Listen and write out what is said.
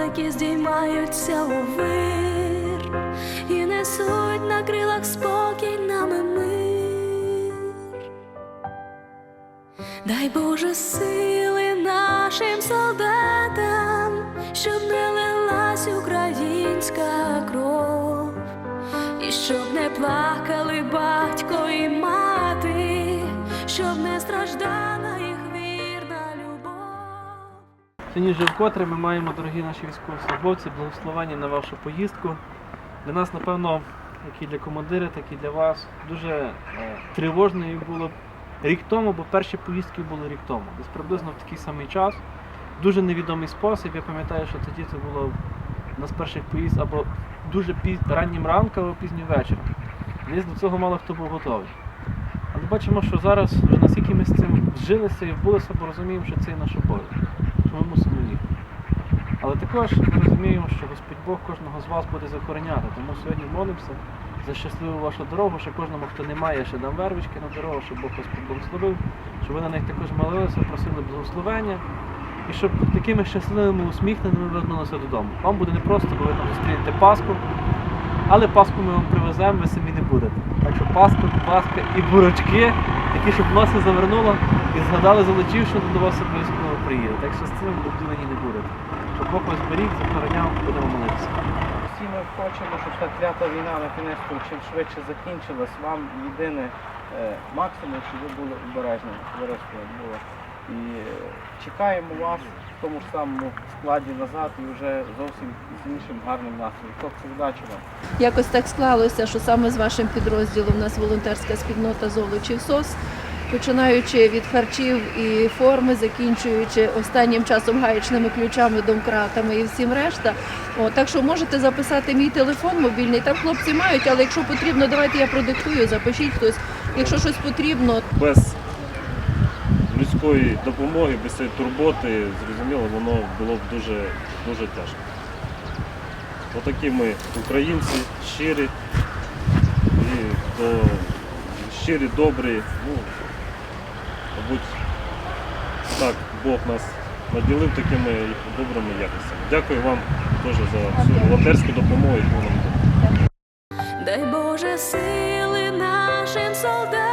журавлики здіймаються у вир і несуть на крилах спокій нам мир. Дай Боже сили нашим солдатам, щоб не лилась українська кров, і щоб не плакали батько Сьогодні вже вкотре ми маємо, дорогі наші військовослужбовці, благословення на вашу поїздку. Для нас, напевно, як і для командира, так і для вас, дуже е, тривожною було рік тому, бо перші поїздки були рік тому. Десь приблизно в такий самий час. Дуже невідомий спосіб. Я пам'ятаю, що тоді це було у нас перших поїзд або дуже піз... раннім ранком, або пізнім вечором. Десь до цього мало хто був готовий. Але бачимо, що зараз вже наскільки ми з цим зжилися і вбулися, бо розуміємо, що це наш обов'язок що ми. Але також ми розуміємо, що Господь Бог кожного з вас буде захороняти. Тому сьогодні молимося за щасливу вашу дорогу, що кожному, хто не має, ще дам вервички на дорогу, щоб Бог Господь благословив, щоб ви на них також молилися, просили благословення. І щоб такими щасливими, усміхненими вернулися додому. Вам буде непросто, бо ви там зустрінете Пасху, але Пасху ми вам привеземо, ви самі не будете. Так що Пасху, Пасха і бурочки, такі, щоб носи завернуло і згадали золочів, що до вас обов'язково приїде. Так що з цим обділені не будете. Щоб Бог вас беріг, захороняв, будемо молитися. Всі ми хочемо, щоб та клята війна на кінець чим швидше закінчилась. Вам єдине е, максимум, щоб ви були обережні було. І чекаємо вас в тому ж самому складі назад і вже зовсім з іншим гарним настроєм. Хлопці, удачі вам! Якось так склалося, що саме з вашим підрозділом у нас волонтерська спільнота Золочів СОС, починаючи від харчів і форми, закінчуючи останнім часом гаєчними ключами, домкратами і всім решта. О, так що можете записати мій телефон мобільний. Там хлопці мають, але якщо потрібно, давайте я продиктую, запишіть хтось. Якщо щось потрібно, без людської допомоги, без цієї турботи, зрозуміло, воно було б дуже, дуже тяжко. Отакі ми українці, щирі, і то щирі, добрі. Ну, мабуть, так Бог нас наділив такими добрими якостями. Дякую вам теж за всю волонтерську допомогу, яку нам. Дай Боже сили нашим солдатам,